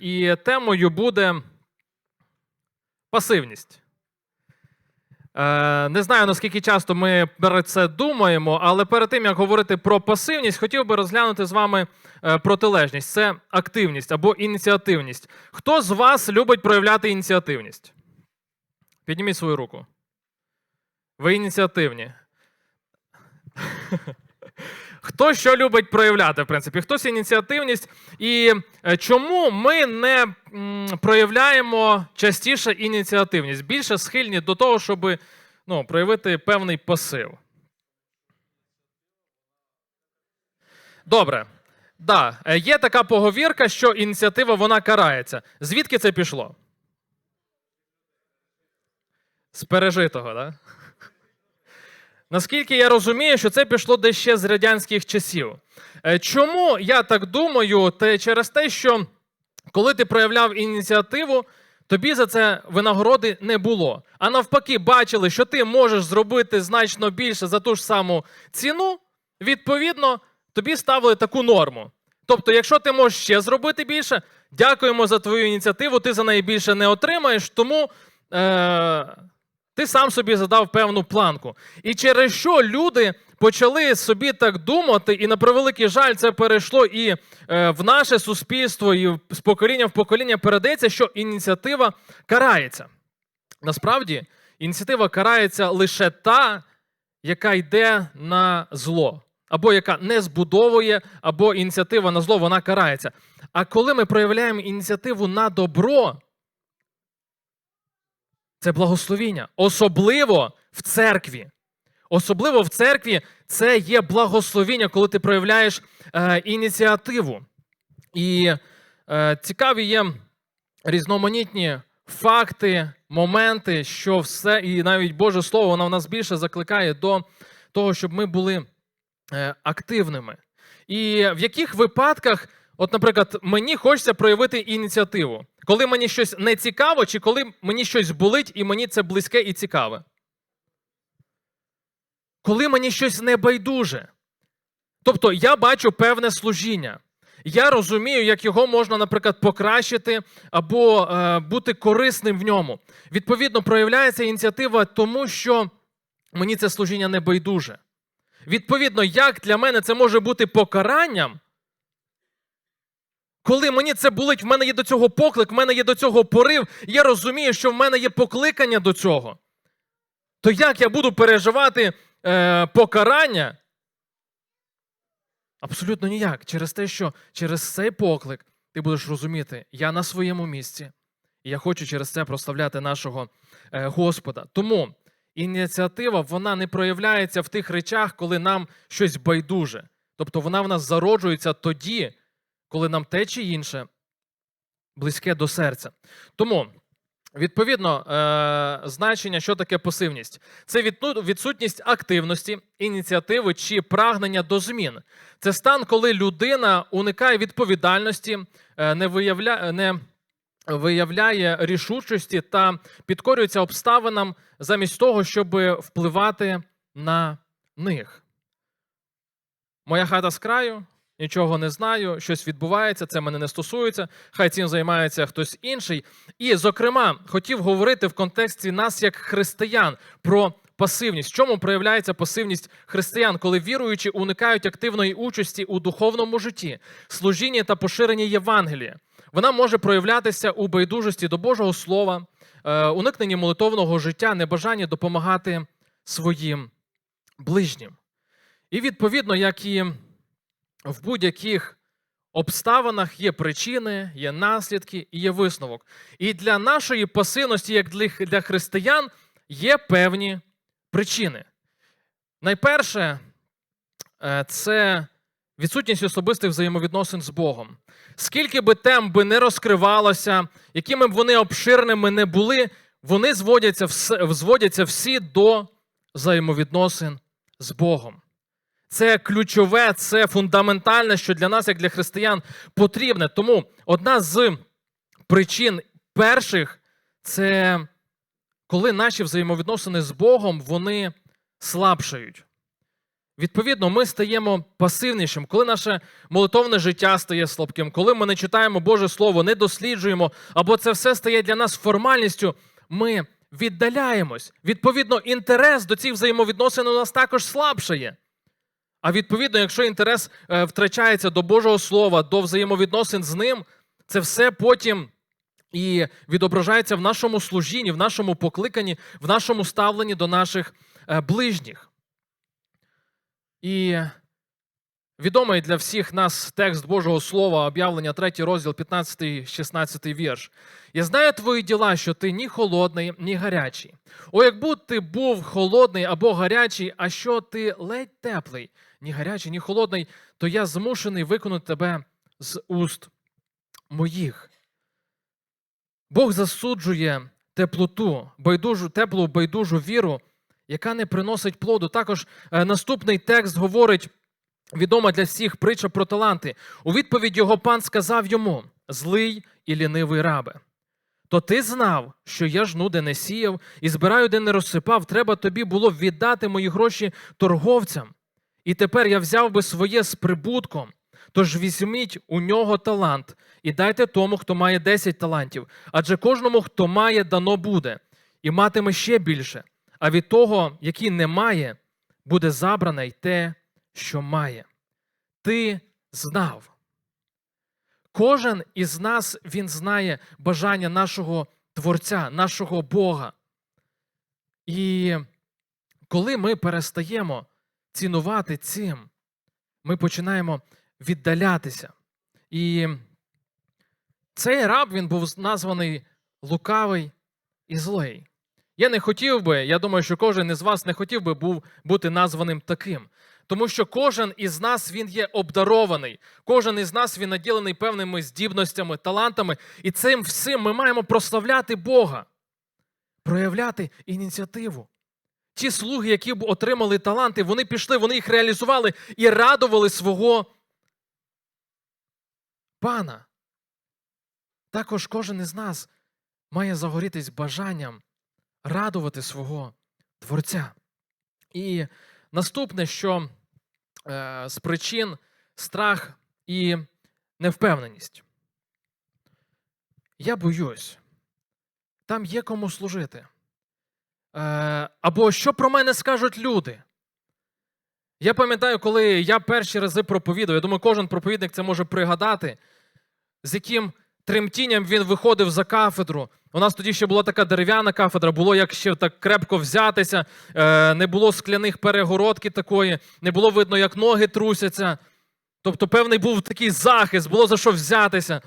І темою буде пасивність. Е, Не знаю, наскільки часто ми про це думаємо, але перед тим, як говорити про пасивність, хотів би розглянути з вами е, протилежність. Це активність або ініціативність. Хто з вас любить проявляти ініціативність? Підніміть свою руку. Ви ініціативні. Хто що любить проявляти, в принципі, хтось ініціативність. І е, чому ми не проявляємо частіше ініціативність? Більше схильні до того, щоб ну, проявити певний пасив. Добре. Да, е, є така поговірка, що ініціатива вона карається. Звідки це пішло? З пережитого, так? Да? Наскільки я розумію, що це пішло десь з радянських часів. Е, Чому я так думаю? Те через те, що коли ти проявляв ініціативу, тобі за це винагороди не було. А навпаки, бачили, що ти можеш зробити значно більше за ту ж саму ціну, відповідно, тобі ставили таку норму. Тобто, якщо ти можеш ще зробити більше, дякуємо за твою ініціативу, ти за неї більше не отримаєш, тому. Е- ти сам собі задав певну планку. І через що люди почали собі так думати, і на превеликий жаль, це перейшло і е, в наше суспільство, і з покоління в покоління передається, що ініціатива карається. Насправді, ініціатива карається лише та, яка йде на зло, або яка не збудовує, або ініціатива на зло, вона карається. А коли ми проявляємо ініціативу на добро, це благословіння. Особливо в церкві. Особливо в церкві це є благословіння, коли ти проявляєш е, ініціативу. І е, цікаві є різноманітні факти, моменти, що все, і навіть Боже Слово, воно в нас більше закликає до того, щоб ми були е, активними. І в яких випадках, от, наприклад, мені хочеться проявити ініціативу, коли мені щось не цікаво, чи коли мені щось болить, і мені це близьке і цікаве. Коли мені щось не байдуже. Тобто я бачу певне служіння. Я розумію, як його можна, наприклад, покращити або е, бути корисним в ньому. Відповідно, проявляється ініціатива, тому що мені це служіння не байдуже. Відповідно, як для мене це може бути покаранням, коли мені це болить, в мене є до цього поклик, в мене є до цього порив, я розумію, що в мене є покликання до цього, то як я буду переживати е, покарання? Абсолютно ніяк. Через те, що через цей поклик ти будеш розуміти, я на своєму місці, і я хочу через це прославляти нашого е, Господа. Тому ініціатива вона не проявляється в тих речах, коли нам щось байдуже. Тобто вона в нас зароджується тоді, коли нам те чи інше близьке до серця. Тому, відповідно, е, значення, що таке пасивність, це відсутність активності, ініціативи чи прагнення до змін. Це стан, коли людина уникає відповідальності, е, не виявляє. Не Виявляє рішучості та підкорюється обставинам замість того, щоб впливати на них. Моя хата з краю, нічого не знаю, щось відбувається, це мене не стосується. Хай цим займається хтось інший. І, зокрема, хотів говорити в контексті нас як християн про пасивність. В чому проявляється пасивність християн, коли віруючі уникають активної участі у духовному житті, служінні та поширенні Євангелія. Вона може проявлятися у байдужості до Божого Слова, е, уникненні молитовного життя, небажанні допомагати своїм ближнім. І відповідно, як і в будь-яких обставинах є причини, є наслідки і є висновок. І для нашої пасивності, як для, християн, є певні причини. Найперше, е, це відсутність особистих взаємовідносин з Богом. Скільки би тем би не розкривалося, якими б вони обширними не були, вони зводяться всі до взаємовідносин з Богом. Це ключове, це фундаментальне, що для нас, як для християн, потрібне. Тому одна з причин перших це коли наші взаємовідносини з Богом вони слабшають. Відповідно, ми стаємо пасивнішим, коли наше молитовне життя стає слабким, коли ми не читаємо Боже Слово, не досліджуємо, або це все стає для нас формальністю, ми віддаляємось. Відповідно, інтерес до цих взаємовідносин у нас також слабшає. А відповідно, якщо інтерес е, втрачається до Божого Слова, до взаємовідносин з ним, це все потім і відображається в нашому служінні, в нашому покликанні, в нашому ставленні до наших е, ближніх. І відомий для всіх нас текст Божого Слова, об'явлення 3 розділ, 15-16 вірш. Я знаю твої діла, що ти ні холодний, ні гарячий. О, якби ти був холодний або гарячий, а що ти ледь теплий, ні гарячий, ні холодний, то я змушений виконати тебе з уст моїх. Бог засуджує теплоту, байдужу, теплу байдужу віру, яка не приносить плоду. Також е, наступний текст говорить, відома для всіх притча про таланти. У відповідь його пан сказав йому: злий і лінивий рабе. То ти знав, що я жну, де не сіяв, і збираю, де не розсипав, треба тобі було віддати мої гроші торговцям. І тепер я взяв би своє з прибутком. Тож візьміть у нього талант і дайте тому, хто має 10 талантів, адже кожному, хто має, дано буде, і матиме ще більше. А від того, який не має, буде забране й те, що має. Ти знав. Кожен із нас він знає бажання нашого Творця, нашого Бога. І коли ми перестаємо цінувати цим, ми починаємо віддалятися. І цей раб він був названий лукавий і злий. Я не хотів би, я думаю, що кожен із вас не хотів би був бути названим таким. Тому що кожен із нас він є обдарований, кожен із нас він наділений певними здібностями, талантами, і цим всім ми маємо прославляти Бога, проявляти ініціативу. Ті слуги, які б отримали таланти, вони пішли, вони їх реалізували і радували свого пана. Також кожен із нас має загорітись бажанням радувати свого Творця. І наступне, що е, з причин страх і невпевненість. Я боюсь, там є кому служити. Е, або що про мене скажуть люди. Я пам'ятаю, коли я перші рази проповідав, я думаю, кожен проповідник це може пригадати, з яким тремтінням він виходив за кафедру. У нас тоді ще була така дерев'яна кафедра, було як ще так крепко взятися, е, не було скляних перегородки такої, не було видно, як ноги трусяться. Тобто, певний був такий захист, було за що взятися.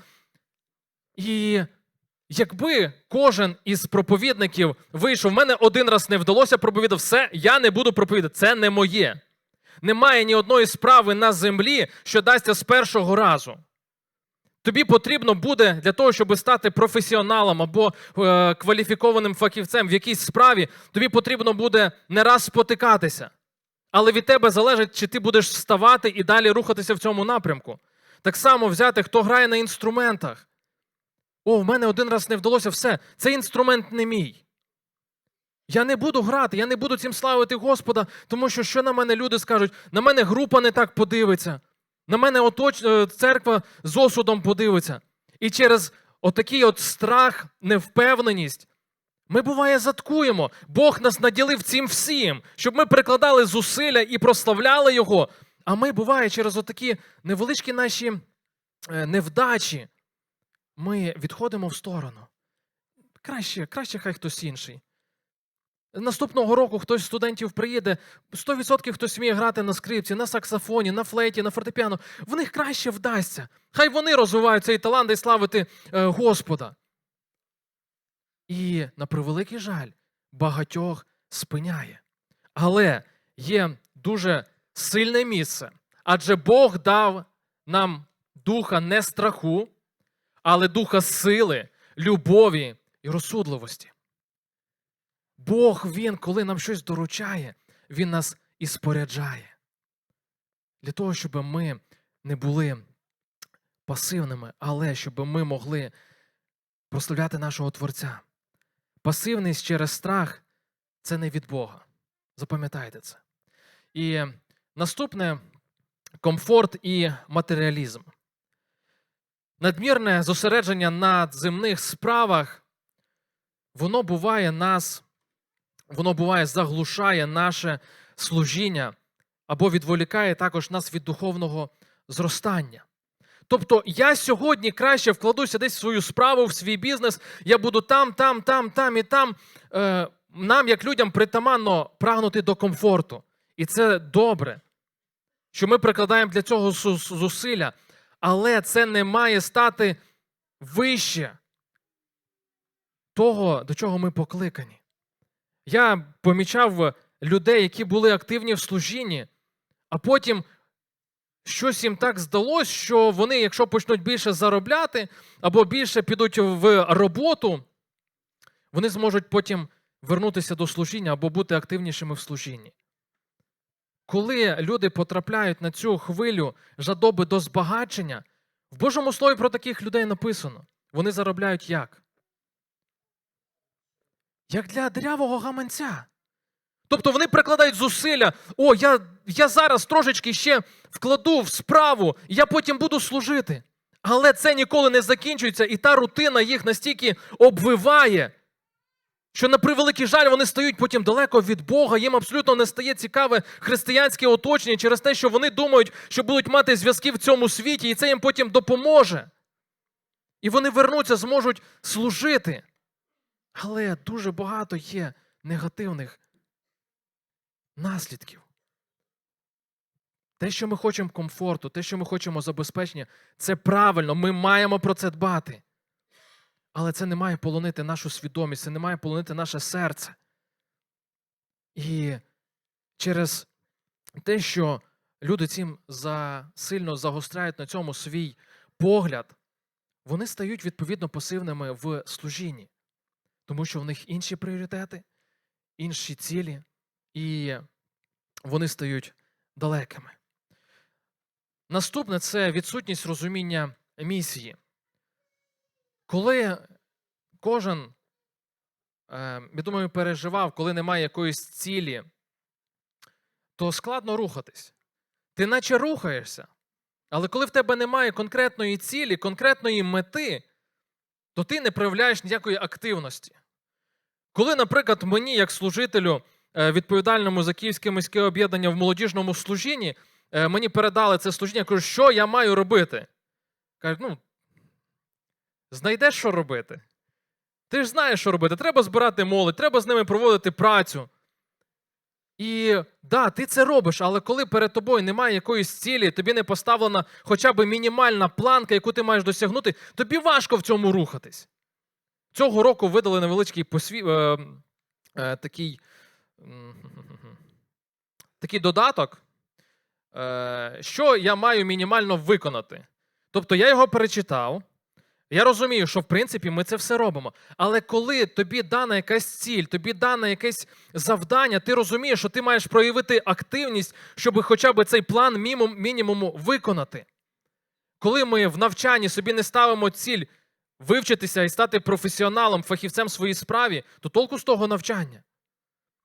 І якби кожен із проповідників вийшов, в мене один раз не вдалося проповідати, все, я не буду проповідати, це не моє. Немає ні одної справи на землі, що дасться з першого разу. Тобі потрібно буде для того, щоб стати професіоналом або е, кваліфікованим фахівцем в якійсь справі, тобі потрібно буде не раз спотикатися. Але від тебе залежить, чи ти будеш вставати і далі рухатися в цьому напрямку. Так само взяти, хто грає на інструментах. О, в мене один раз не вдалося все. Цей інструмент не мій. Я не буду грати, я не буду цим славити Господа, тому що що на мене люди скажуть? На мене група не так подивиться. На мене оточ... е, церква з осудом подивиться. І через отакий от страх, невпевненість, ми буває заткуємо. Бог нас наділив цим всім, щоб ми прикладали зусилля і прославляли Його. А ми, буває, через отакі невеличкі наші е, невдачі, ми відходимо в сторону. Краще, краще хай хтось інший. Наступного року хтось з студентів приїде, 100% хтось вміє грати на скрипці, на саксофоні, на флейті, на фортепіано. В них краще вдасться. Хай вони розвивають цей талант і славити е, Господа. І, на превеликий жаль, багатьох спиняє. Але є дуже сильне місце, адже Бог дав нам духа не страху, але духа сили, любові і розсудливості. Бог Він, коли нам щось доручає, Він нас і споряджає. Для того, щоб ми не були пасивними, але щоб ми могли прославляти нашого Творця. Пасивність через страх це не від Бога. Запам'ятайте це. І Наступне комфорт і матеріалізм. Надмірне зосередження на земних справах, воно буває нас, воно буває заглушає наше служіння або відволікає також нас від духовного зростання. Тобто я сьогодні краще вкладуся десь в свою справу, в свій бізнес, я буду там, там, там, там і там. Е, нам, як людям, притаманно прагнути до комфорту. І це добре, що ми прикладаємо для цього зусилля, але це не має стати вище того, до чого ми покликані. Я помічав людей, які були активні в служінні, а потім щось їм так здалось, що вони, якщо почнуть більше заробляти або більше підуть в роботу, вони зможуть потім вернутися до служіння або бути активнішими в служінні. Коли люди потрапляють на цю хвилю жадоби до збагачення, в Божому Слові про таких людей написано: вони заробляють як? Як для дирявого гаманця. Тобто вони прикладають зусилля. О, я, я зараз трошечки ще вкладу в справу, я потім буду служити. Але це ніколи не закінчується, і та рутина їх настільки обвиває, що на превеликий жаль вони стають потім далеко від Бога, їм абсолютно не стає цікаве християнське оточення через те, що вони думають, що будуть мати зв'язки в цьому світі, і це їм потім допоможе. І вони вернуться, зможуть служити. Але дуже багато є негативних наслідків. Те, що ми хочемо комфорту, те, що ми хочемо забезпечення, це правильно, ми маємо про це дбати. Але це не має полонити нашу свідомість, це не має полонити наше серце. І через те, що люди цим за, сильно загостряють на цьому свій погляд, вони стають відповідно пасивними в служінні, тому що в них інші пріоритети, інші цілі, і вони стають далекими. Наступне це відсутність розуміння місії. Коли кожен, е, я думаю, переживав, коли немає якоїсь цілі, то складно рухатись. Ти наче рухаєшся, але коли в тебе немає конкретної цілі, конкретної мети, то ти не проявляєш ніякої активності. Коли, наприклад, мені, як служителю, е, відповідальному за Київське міське об'єднання в молодіжному служінні, е, мені передали це служіння, я кажу, що я маю робити? Кажуть, ну, знайдеш, що робити. Ти ж знаєш, що робити. Треба збирати молодь, треба з ними проводити працю. І да, ти це робиш, але коли перед тобою немає якоїсь цілі, тобі не поставлена хоча б мінімальна планка, яку ти маєш досягнути, тобі важко в цьому рухатись. Цього року видали невеличкий посві... е, е, такий, м, такий додаток, е, що я маю мінімально виконати. Тобто я його перечитав. Я розумію, що в принципі ми це все робимо. Але коли тобі дана якась ціль, тобі дане якесь завдання, ти розумієш, що ти маєш проявити активність, щоб хоча б цей план мінімум, мінімуму виконати. Коли ми в навчанні собі не ставимо ціль вивчитися і стати професіоналом, фахівцем в своїй справі, то толку з того навчання.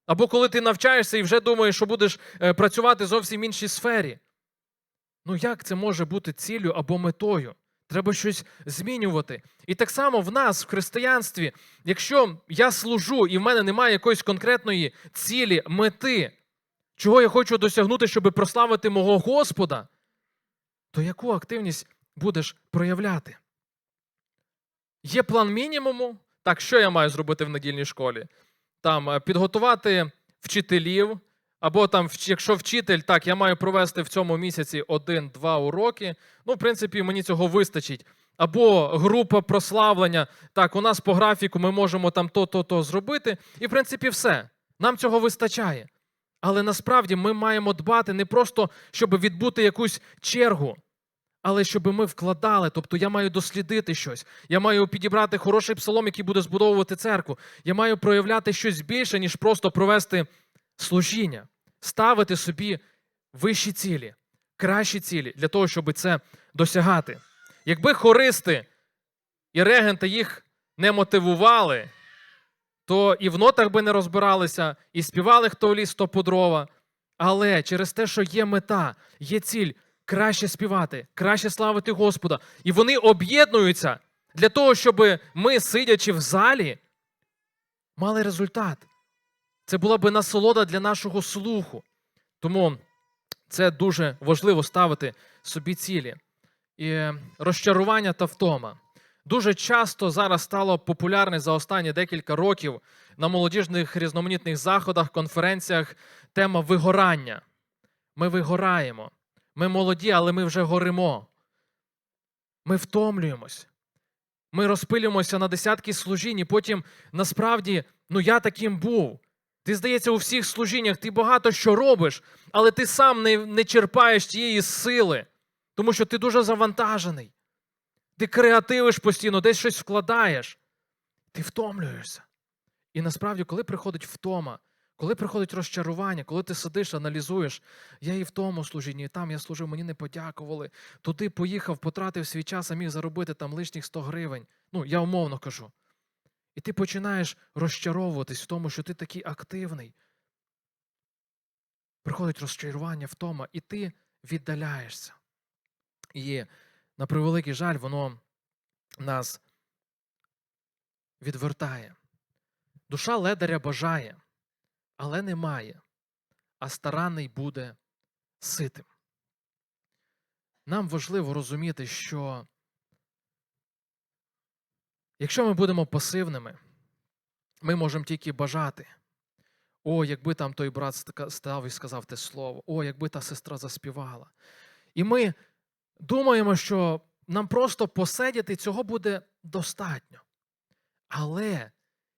Або коли ти навчаєшся і вже думаєш, що будеш е, працювати зовсім в іншій сфері. Ну як це може бути ціллю або метою? Треба щось змінювати. І так само в нас, в християнстві, якщо я служу і в мене немає якоїсь конкретної цілі, мети, чого я хочу досягнути, щоб прославити мого Господа, то яку активність будеш проявляти? Є план мінімуму. Так, що я маю зробити в недільній школі? Там е, підготувати вчителів, або там, якщо вчитель, так, я маю провести в цьому місяці один-два уроки. Ну, в принципі, мені цього вистачить. Або група прославлення. Так, у нас по графіку ми можемо там то-то-то зробити. І, в принципі, все. Нам цього вистачає. Але насправді ми маємо дбати не просто, щоб відбути якусь чергу, але щоб ми вкладали. Тобто я маю дослідити щось. Я маю підібрати хороший псалом, який буде збудовувати церкву. Я маю проявляти щось більше, ніж просто провести служіння, ставити собі вищі цілі, кращі цілі для того, щоб це досягати. Якби хористи і регенти їх не мотивували, то і в нотах би не розбиралися, і співали хто в ліс, то по дрова. Але через те, що є мета, є ціль краще співати, краще славити Господа. І вони об'єднуються для того, щоб ми, сидячи в залі, мали результат. Це була би насолода для нашого слуху. Тому це дуже важливо ставити собі цілі. І е, розчарування та втома. Дуже часто зараз стало популярне за останні декілька років на молодіжних різноманітних заходах, конференціях тема вигорання. Ми вигораємо. Ми молоді, але ми вже горимо. Ми втомлюємось. Ми розпилюємося на десятки служінь, і потім насправді, ну я таким був. Ти, здається, у всіх служіннях ти багато що робиш, але ти сам не, не черпаєш тієї сили, тому що ти дуже завантажений. Ти креативиш постійно, десь щось вкладаєш. Ти втомлюєшся. І насправді, коли приходить втома, коли приходить розчарування, коли ти сидиш, аналізуєш, я і в тому служінні, і там я служив, мені не подякували. Туди поїхав, потратив свій час, а міг заробити там лишніх 100 гривень. Ну, я умовно кажу. І ти починаєш розчаровуватись в тому, що ти такий активний. Приходить розчарування, втома, і ти віддаляєшся. І на превеликий жаль, воно нас відвертає. Душа ледаря бажає, але не має, а старанний буде ситим. Нам важливо розуміти, що якщо ми будемо пасивними, ми можемо тільки бажати. О, якби там той брат став і сказав те слово, о, якби та сестра заспівала. І ми думаємо, що нам просто посидіти цього буде достатньо. Але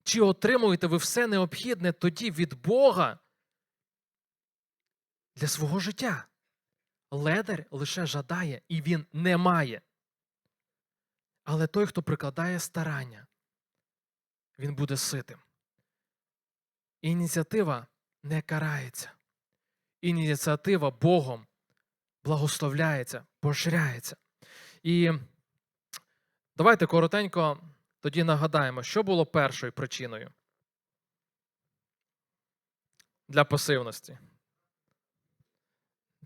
чи отримуєте ви все необхідне тоді від Бога для свого життя? Ледар лише жадає, і він не має. Але той, хто прикладає старання, він буде ситим. Ініціатива не карається. Ініціатива Богом благословляється, поширяється. І давайте коротенько тоді нагадаємо, що було першою причиною для пасивності.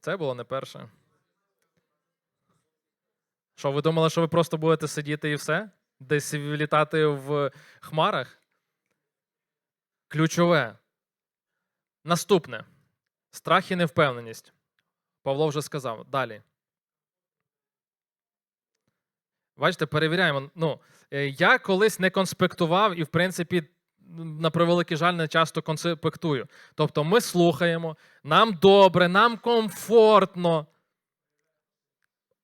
Це було не перше. Що, ви думали, що ви просто будете сидіти і все? Десь літати в хмарах? Ключове. Наступне. Страх і невпевненість. Павло вже сказав. Далі. Бачите, перевіряємо. Ну, е, я колись не конспектував і, в принципі, на превеликий жаль, не часто конспектую. Тобто ми слухаємо, нам добре, нам комфортно.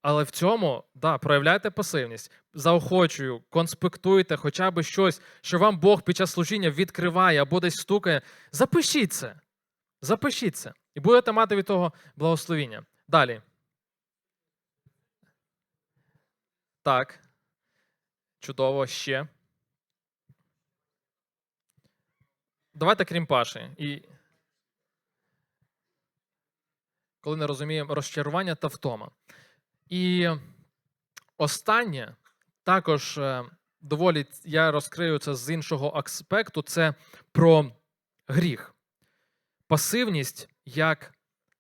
Але в цьому, да, проявляйте пасивність. Заохочую, конспектуйте хоча б щось, що вам Бог під час служіння відкриває або десь стукає. Запишіть це. Запишіть це. І будете мати від того благословіння. Далі. Так. Чудово ще. Давайте крім Паші. І коли не розуміємо розчарування та втома. І останнє також е, доволі я розкрию це з іншого аспекту: це про гріх. Пасивність як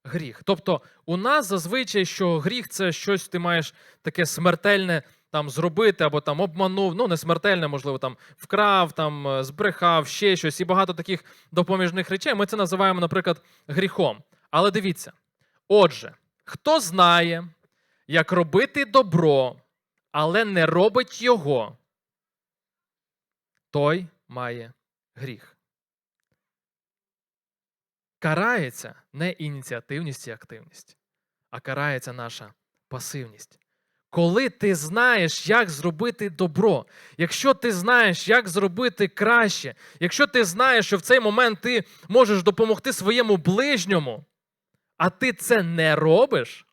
гріх. Тобто, у нас зазвичай, що гріх це щось ти маєш таке смертельне там зробити, або там обманув, ну не смертельне, можливо, там вкрав, там е, збрехав, ще щось, і багато таких допоміжних речей. Ми це називаємо, наприклад, гріхом. Але дивіться, отже, хто знає, як робити добро, але не робить його, той має гріх. Карається не ініціативність і активність, а карається наша пасивність. Коли ти знаєш, як зробити добро, якщо ти знаєш, як зробити краще, якщо ти знаєш, що в цей момент ти можеш допомогти своєму ближньому, а ти це не робиш,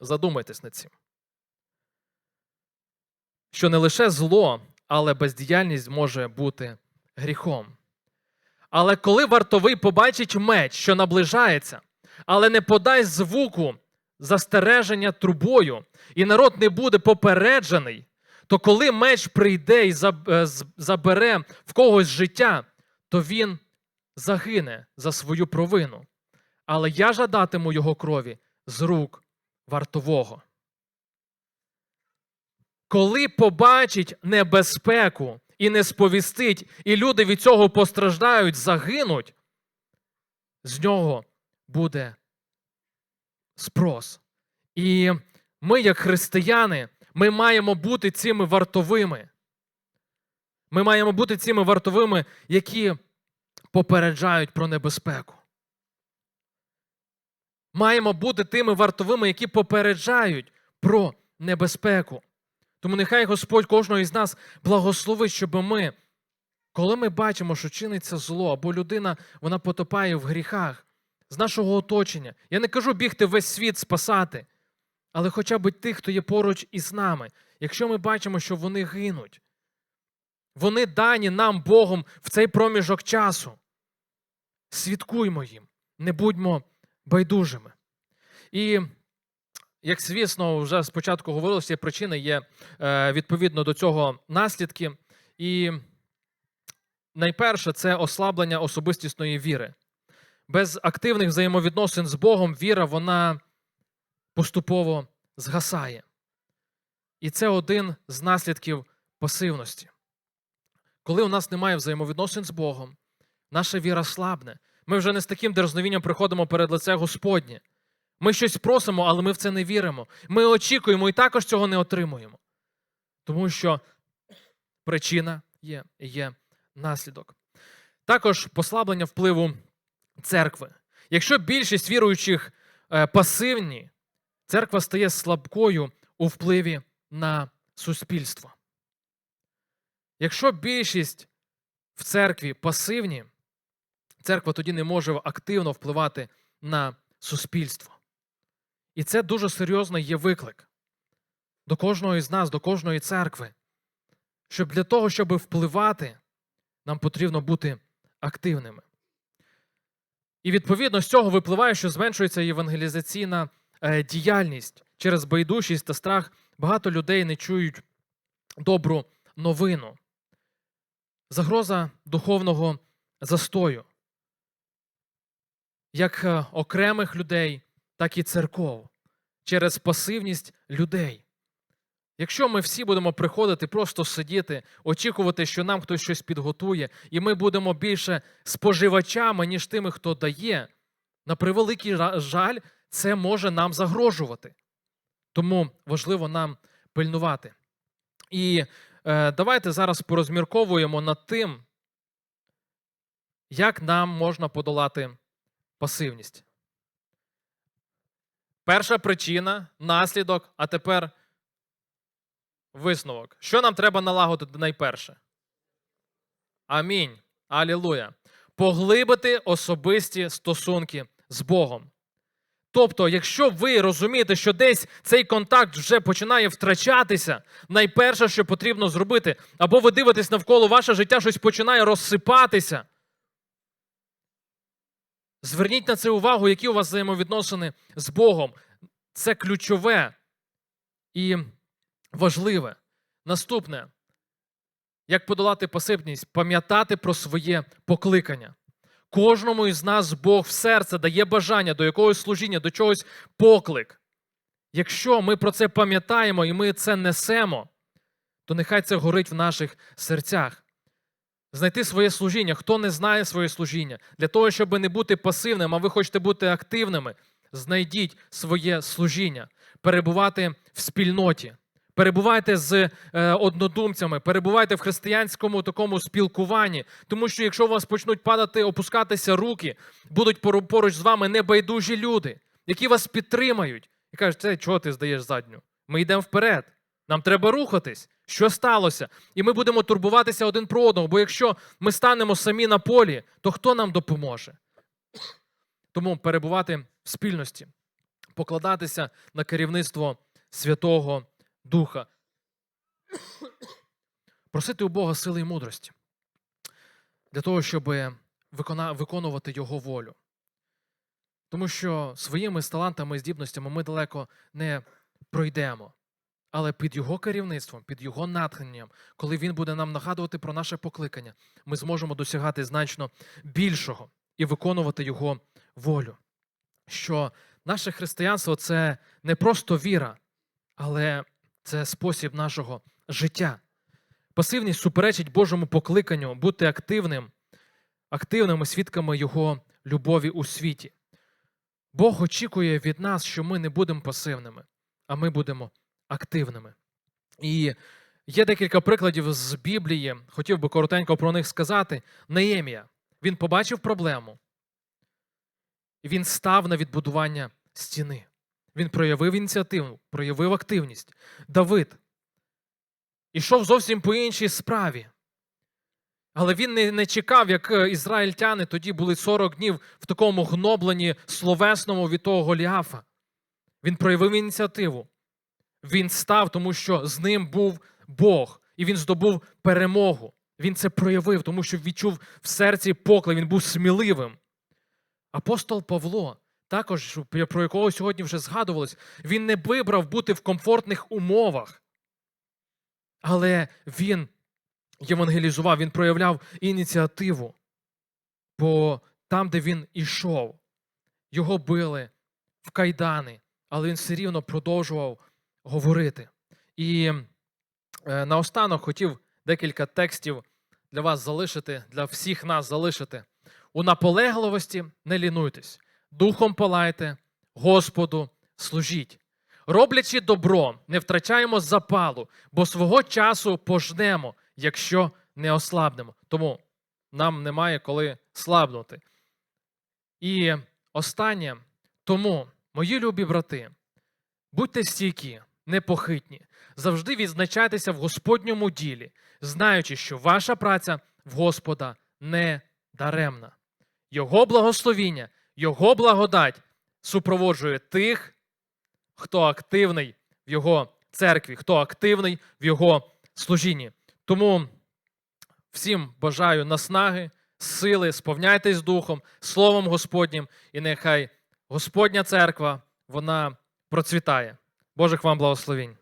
задумайтесь над цим. Що не лише зло, але бездіяльність може бути гріхом. Але коли вартовий побачить меч, що наближається, але не подасть звуку застереження трубою, і народ не буде попереджений, то коли меч прийде і е, забере в когось життя, то він загине за свою провину. але я жадатиму його крові з рук вартового. Коли побачить небезпеку і не сповістить, і люди від цього постраждають, загинуть, з нього буде спрос. І ми, як християни, ми маємо бути цими вартовими. Ми маємо бути цими вартовими, які попереджають про небезпеку. Маємо бути тими вартовими, які попереджають про небезпеку. Тому нехай Господь кожного із нас благословить, щоб ми, коли ми бачимо, що чиниться зло, або людина вона потопає в гріхах з нашого оточення. Я не кажу бігти весь світ спасати, але хоча б тих, хто є поруч із нами. Якщо ми бачимо, що вони гинуть, вони дані нам Богом в цей проміжок часу. Свідкуймо їм, не будьмо байдужими. І, як звісно, вже спочатку говорилося, причини, є е, відповідно до цього наслідки. І найперше це ослаблення особистісної віри. Без активних взаємовідносин з Богом віра вона поступово згасає. І це один з наслідків пасивності. Коли у нас немає взаємовідносин з Богом, наша віра слабне. Ми вже не з таким дерзновінням приходимо перед лице Господнє. Ми щось просимо, але ми в це не віримо. Ми очікуємо і також цього не отримуємо. Тому що причина є, є наслідок. Також послаблення впливу церкви. Якщо більшість віруючих е, пасивні, церква стає слабкою у впливі на суспільство. Якщо більшість в церкві пасивні, церква тоді не може активно впливати на суспільство. І це дуже серйозно є виклик до кожного із нас, до кожної церкви. Щоб для того, щоб впливати, нам потрібно бути активними. І відповідно з цього випливає, що зменшується євангелізаційна е, діяльність через байдужість та страх. Багато людей не чують добру новину. Загроза духовного застою, як е, окремих людей, так і церков, через пасивність людей. Якщо ми всі будемо приходити, просто сидіти, очікувати, що нам хтось щось підготує, і ми будемо більше споживачами, ніж тими, хто дає, на превеликий жаль, це може нам загрожувати. Тому важливо нам пильнувати. І е, давайте зараз порозмірковуємо над тим, як нам можна подолати пасивність. Перша причина, наслідок, а тепер висновок. Що нам треба налагодити найперше? Амінь. Алілуя. Поглибити особисті стосунки з Богом. Тобто, якщо ви розумієте, що десь цей контакт вже починає втрачатися, найперше, що потрібно зробити, або ви дивитесь навколо ваше життя, щось починає розсипатися. Зверніть на це увагу, які у вас взаємовідносини з Богом. Це ключове і важливе. Наступне, як подолати пасивність, пам'ятати про своє покликання. Кожному із нас Бог в серце дає бажання до якогось служіння, до чогось поклик. Якщо ми про це пам'ятаємо і ми це несемо, то нехай це горить в наших серцях. Знайти своє служіння. Хто не знає своє служіння, для того, щоб не бути пасивним, а ви хочете бути активними, знайдіть своє служіння, перебувати в спільноті. Перебувайте з е, однодумцями, перебувайте в християнському такому спілкуванні, тому що якщо у вас почнуть падати, опускатися руки, будуть поруч з вами небайдужі люди, які вас підтримають, і кажуть, це чого ти здаєш задню? Ми йдемо вперед. Нам треба рухатись. Що сталося? І ми будемо турбуватися один про одного, бо якщо ми станемо самі на полі, то хто нам допоможе? Тому перебувати в спільності, покладатися на керівництво Святого Духа, просити у Бога сили і мудрості для того, щоб виконувати Його волю. Тому що своїми талантами і здібностями ми далеко не пройдемо. Але під його керівництвом, під його натхненням, коли він буде нам нагадувати про наше покликання, ми зможемо досягати значно більшого і виконувати його волю. що наше християнство це не просто віра, але це спосіб нашого життя. Пасивність суперечить Божому покликанню бути активним, активними свідками Його любові у світі. Бог очікує від нас, що ми не будемо пасивними, а ми будемо активними. І є декілька прикладів з Біблії, хотів би коротенько про них сказати. Неємія. Він побачив проблему, він став на відбудування стіни. Він проявив ініціативу, проявив активність. Давид ішов зовсім по іншій справі. Але він не, не чекав, як е, ізраїльтяни тоді були 40 днів в такому гнобленні словесному від того Голіафа. Він проявив ініціативу. Він став, тому що з ним був Бог, і він здобув перемогу. Він це проявив, тому що відчув в серці поклик, він був сміливим. Апостол Павло, також про якого сьогодні вже згадувалось, він не вибрав бути в комфортних умовах, але він євангелізував, він проявляв ініціативу. Бо там, де він ішов, його били в кайдани, але він все рівно продовжував говорити. І е, наостанок хотів декілька текстів для вас залишити, для всіх нас залишити. У наполегливості не лінуйтесь, духом палайте, Господу служіть. Роблячи добро, не втрачаємо запалу, бо свого часу пожнемо, якщо не ослабнемо. Тому нам немає коли слабнути. І останнє, тому, мої любі брати, будьте стійкі, непохитні, завжди відзначайтеся в Господньому ділі, знаючи, що ваша праця в Господа не даремна. Його благословіння, Його благодать супроводжує тих, хто активний в Його церкві, хто активний в Його служінні. Тому всім бажаю наснаги, сили, сповняйтесь Духом, Словом Господнім, і нехай Господня церква вона процвітає. Божих вам благословінь.